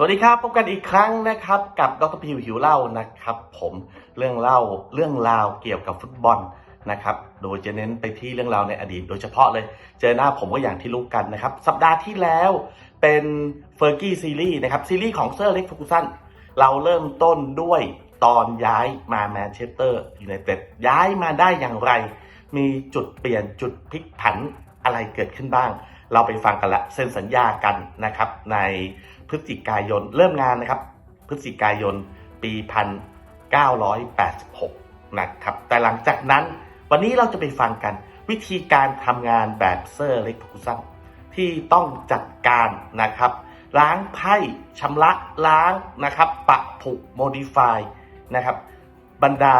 สวัสดีครับ พบกันอีกครั้งนะครับกับดรพิวหิวเล่านะครับ ผมเรื่องเล่าเรื่องราวเกี่ยวกับฟุตบอลนะครับ โดยจะเน้นไปที่เรื่องราวในอดีต โดยเฉพาะเลย เจอหน้าผมก็อย่างที่รู้กันนะครับ สัปดาห์ที่แล้วเป็นเฟอร์กี้ซีรีส์นะครับซีรีส์ของเซอร์เล็กฟูกูสันเราเริ่มต้นด้วยตอนย้ายมาแมนเชสเตอร์อยูไนเต็ดย้ายมาได้อย่างไร มีจุดเปลี่ยนจุดพลิกผันอะไรเกิดขึ้นบ้าง เราไปฟังกันละเซ็นสัญญากันนะครับในพฤศจิกายนเริ่มงานนะครับ พฤศจิกายนปี1986นะครับแต่หลังจากนั้นวันนี้เราจะไปฟังกันวิธีการทำงานแบบเซอร์เล็กฟูซันที่ต้องจัดการนะครับ ล้างไพ่ชำระล้างนะครับปะผุโมดิฟายนะครับบรรดา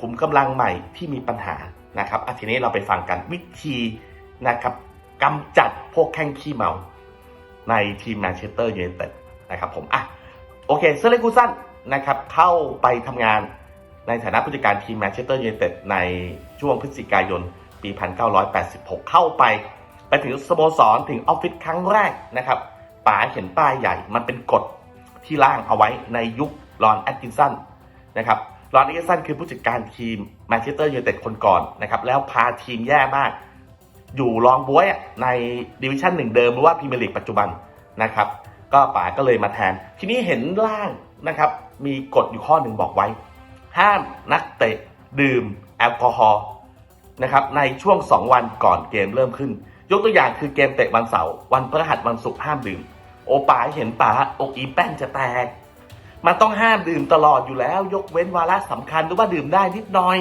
ขุมกำลังใหม่ที่มีปัญหานะครับอะทีนี้เราไปฟังกันวิธีนะครับ กำจัดพวกแข้งขี้เมา ในทีมแมนเชสเตอร์ยูไนเต็ดนะครับผมอะโอเคเซเลกูสันนะครับเข้าไปทำงานในฐานะผู้จัดการทีมแมนเชสเตอร์ยูไนเต็ดในช่วงพฤศจิกายนปี 1986 เข้าไป ไปถึงสโมสรถึงออฟฟิศครั้งแรกนะครับป๋าเห็นป้ายใหญ่มันเป็นกฎที่ร่างเอาไว้ในยุครอนแอตกินสันนะครับรอนแอตกินสันคือผู้จัดการทีมแมนเชสเตอร์ยูไนเต็ดคนก่อนนะครับแล้วพาทีมแย่มาก อยู่รองบวยในดิวิชั่นหนึ่งเดิมหรือว่าพรีเมียร์ลีกปัจจุบันนะครับ ก็ป๋าก็เลยมาแทน ทีนี้เห็นร่างนะครับมีกฎอยู่ข้อหนึ่งบอกไว้ ห้ามนักเตะดื่มแอลกอฮอล์นะครับในช่วง 2 วันก่อนเกมเริ่มขึ้น ยกตัวอย่างคือเกมเตะวันเสาร์วันพฤหัสวันศุกร์ห้ามดื่ม โอป๋าเห็นป๋าอกอีแป้นจะแตกมันต้องห้ามดื่มตลอดอยู่แล้ว ยกเว้นวาระสำคัญหรือว่าดื่มได้นิดหน่อย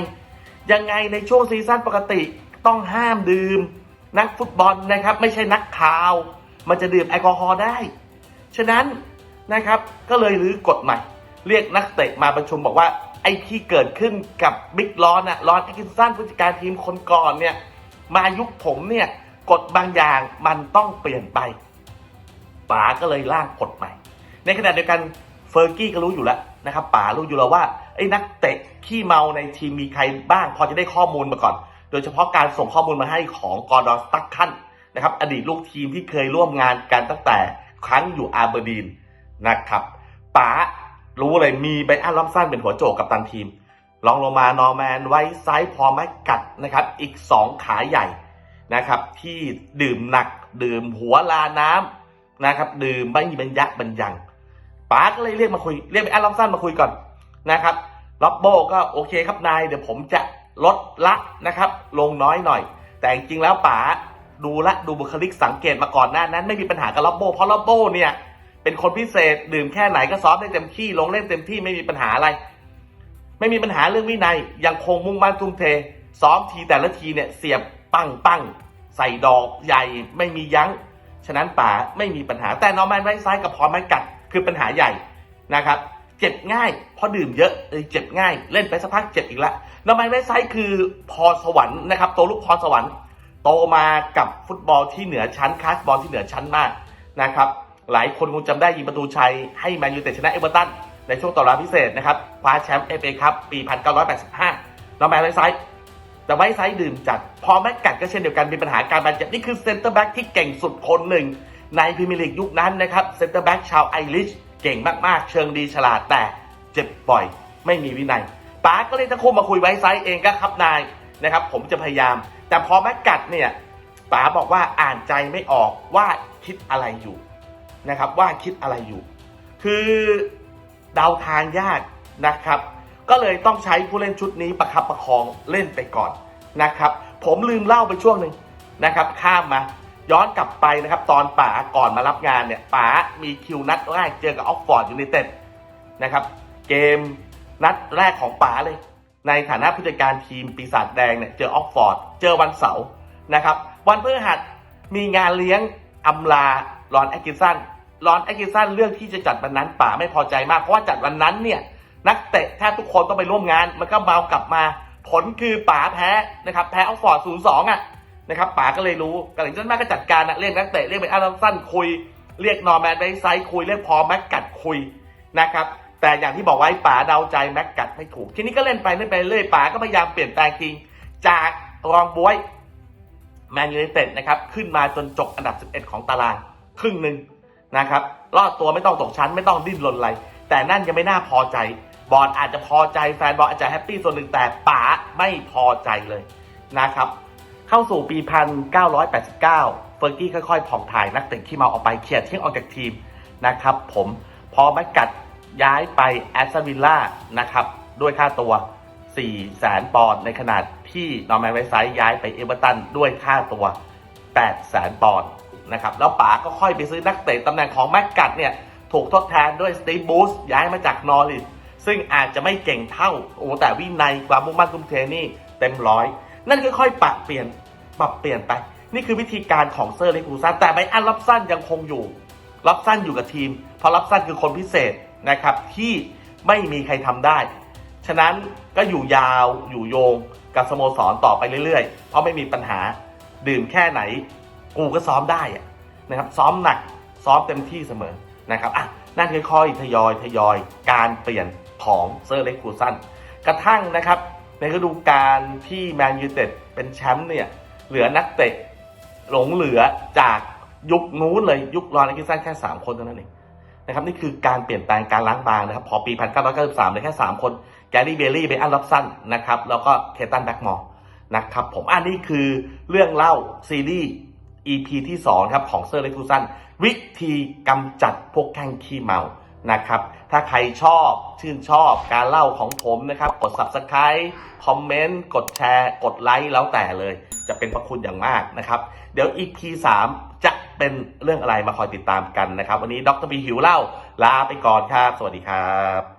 ยังไงในช่วงซีซั่นปกติต้องห้ามดื่ม นักฟุตบอลนะครับ ไม่ใช่นักข่าว มันจะดื่มแอลกอฮอล์ได้ ฉะนั้นนะครับก็เลยรื้อกฎใหม่ เรียกนักเตะมาประชุมบอกว่า ไอ้ที่เกิดขึ้นกับบิ๊กลอนอะลอนแอกินสันผู้จัดการทีมคนก่อนเนี่ยมายุคผมเนี่ยกฎบางอย่างมันต้องเปลี่ยนไปป๋าก็เลยร่างกฎใหม่ ในขณะเดียวกันเฟอร์กี้ก็รู้อยู่แล้วนะครับป๋ารู้อยู่แล้วว่าไอ้นักเตะขี้เมาในทีมมีใครบ้าง พอจะได้ข้อมูลมาก่อน โดยเฉพาะการส่งข้อมูลมาให้ของกอร์ดอนสตักคันนะครับอดีตลูกทีมที่เคยร่วมงานกันตั้งแต่ครั้งอยู่อาร์เบอร์ดีนนะครับป๋ารู้เลยมีไบอันลอมสันเป็นหัวโจกกับตันทีมรองลงมานอร์แมนไว้ไซส์พอแมกกัดนะครับ อีก 2 ขาใหญ่นะครับ ที่ดื่มหนักดื่มหัวลาน้ำนะครับ ดื่มไม่มีบรรยะบรรยังป๋าก็เลยเรียกมาคุยเรียกไบอันลอมสันมาคุยก่อนนะครับล็อบโบก็โอเคครับนายเดี๋ยวผมจะ ลดละนะครับ ลงน้อยหน่อย แต่จริงๆแล้วป๋าดูละดูบุคลิกสังเกตมาก่อนหน้านั้น ไม่มีปัญหากับล็อบโบเพราะล็อบโบเนี่ยเป็นคนพิเศษดื่มแค่ไหนก็ซ้อมได้เต็มที่ลงเล่นเต็มที่ไม่มีปัญหาอะไร ไม่มีปัญหาเรื่องวินัยยังคงมุ่งมั่นทุ่มเท ซ้อมทีแต่ละทีเนี่ยเสียบปังปังใส่ดอกใหญ่ไม่มียัง้ง ฉะนั้นป๋าไม่มีปัญหาแต่นอร์แมนไว้ซ้ายกับพอแมนกัดคือปัญหาใหญ่นะครับ เจ็บง่ายเพราะดื่มเยอะเลยเจ็บง่าย เล่นไปสักพักเจ็บอีกแล้วนอร์แมนไวซ้ายคือพรสวรรค์นะครับตัวลูกพรสวรรค์โตมากับฟุตบอลที่เหนือชั้นคลาสบอลที่เหนือชั้นมากนะครับหลายคนคงจำได้ยิงประตูชัยให้แมนยูเต็ดชนะเอเวอร์ตันในช่วงต่อเวลาพิเศษนะครับคว้าแชมป์เอฟเอคัพปี 1985นอร์แมนไว้ซ้ายแต่ไว้ไซส์ดื่มจัด พอแม็กกัดก็เช่นเดียวกันมีปัญหาการบาดเจ็บนี่คือเซนเตอร์แบ็กที่เก่งสุดคนหนึ่งในพรีเมียร์ลีกยุคนั้นนะครับเซนเตอร์แบ็กชาวไอริช เก่งมากๆ เชิงดีฉลาดแต่เจ็บบ่อย ไม่มีวินัยป๋าก็เลยตะคุมมาคุยไว้ไซส์เองก็ครับนายนะครับ ผมจะพยายาม แต่พอแม็กกัดเนี่ยป๋าบอกว่าอ่านใจไม่ออกว่าคิดอะไรอยู่นะครับ ว่าคิดอะไรอยู่ คือเดาทางยากนะครับ ก็เลยต้องใช้ผู้เล่นชุดนี้ประคับประคองเล่นไปก่อนนะครับ ผมลืมเล่าไปช่วงหนึ่งนะครับ ข้ามมา ย้อนกลับไปนะครับ ตอนป๋าก่อนมารับงานเนี่ยป๋ามีคิวนัดแรกเจอกับออกฟอร์ดยูไนเต็ดนะครับ เกมนัดแรกของป๋าเลย ในฐานะผู้จัดการทีมปีศาจแดงเนี่ยเจอออกฟอร์ดเจอวันเสาร์นะครับ วันพฤหัสมีงานเลี้ยงอำลารอนแอคกิสันรอนแอคกิสันเรื่องที่จะจัดวันนั้นป๋าไม่พอใจมากเพราะว่าจัดวันนั้นเนี่ยนักเตะแทบทุกคนต้องไปร่วมงาน มันก็เมากลับมา ผลคือป๋าแพ้นะครับ แพ้ออกฟอร์ดศูนย์สองอะ นะครับป๋าก็เลยรู้กันหลังจากนั้นก็จัดการนะเรียกนักเตะเรียกเป็นอาร์สั้นคุย เรียกนอร์แมนไบไซด์คุยเรียกพอแม็กกัดคุยนะครับแต่อย่างที่บอกไว้ป๋าเดาใจแม็กกัดไม่ถูก ทีนี้ก็เล่นไปเล่นไปเรื่อยป๋าก็พยายามเปลี่ยนแปลงทีมจากรองบวยแมนยูไนเต็ดนะครับขึ้นมาจนจบอันดับ 11 ของตารางครึ่งหนึ่งนะครับรอดตัวไม่ต้องตกชั้นไม่ต้องดิ้นรนอะไรแต่นั่นยังไม่น่าพอใจ บอลอาจจะพอใจแฟนบอลอาจจะแฮปปี้ส่วนหนึ่งแต่ป๋าไม่พอใจเลยนะครับ เข้าสู่ปี 1989 เฟอร์กี้ค่อยๆผ่องถ่ายนักเตะที่มาออกไปเคลียร์ทิ้งออกจากทีมนะครับผมพอแมกกัดย้ายไปแอสตันวิลล่านะครับด้วยค่าตัว 4 แสนปอนด์ในขณะที่นอร์แมนไวไซด์ย้ายไปเอเวอร์ตันด้วยค่าตัว 8 แสนปอนด์นะครับแล้วป๋าก็ค่อยไปซื้อนักเตะตำแหน่งของแมกกัดเนี่ยถูกทดแทนด้วยสตีบูสย้ายมาจากนอริสซึ่งอาจจะไม่เก่งเท่าโอ้แต่วินัยความมุ่งมั่นทุ่มเทนี่เต็มร้อย นั่นค่อยๆปรับเปลี่ยนปรับเปลี่ยนไป นี่คือวิธีการของเซอร์เล็กูซันแต่ไบอันรับสั้นยังคงอยู่ รับสั้นอยู่กับทีม เพราะรับสั้นคือคนพิเศษนะครับที่ไม่มีใครทำได้ ฉะนั้นก็อยู่ยาวอยู่โยงกับสโมสรต่อไปเรื่อยๆ เพราะไม่มีปัญหาดื่มแค่ไหน กูก็ซ้อมได้นะครับ ซ้อมหนักซ้อมเต็มที่เสมอนะครับอะนั่นค่อยๆทยอยทยอยการเปลี่ยนของเซอร์เล็กคูซันกระทั่งนะครับ ในฤดูกาลที่แมนยูเต็ดเป็นแชมป์เนี่ย เหลือนักเตะหลงเหลือจากยุคนู้นเลยยุครอนอกิสันแค่ 3 คนเท่านั้นเองนะครับนี่คือการเปลี่ยนแปลงการล้างบางนะครับ พอปี 1993เลยแค่ 3 คนแกรี่เบลลี่เบอันล็อบสันนะครับแล้วก็เคตันแบ็กมอร์นะครับผมอันนี้คือเรื่องเล่าซีรีส์ EP ที่2ครับของเซอร์เลคูซันวิธีกำจัดพวกแข้งขี้เมา นะครับ ถ้าใครชอบชื่นชอบการเล่าของผมนะครับ กด Subscribe คอมเมนต์ กดแชร์ กดไลค์แล้วแต่เลย จะเป็นประคุณอย่างมากนะครับ เดี๋ยว EP 3 จะเป็นเรื่องอะไรมาคอยติดตามกันนะครับ วันนี้ดรบีหิวเล่าลาไปก่อนครับ สวัสดีครับ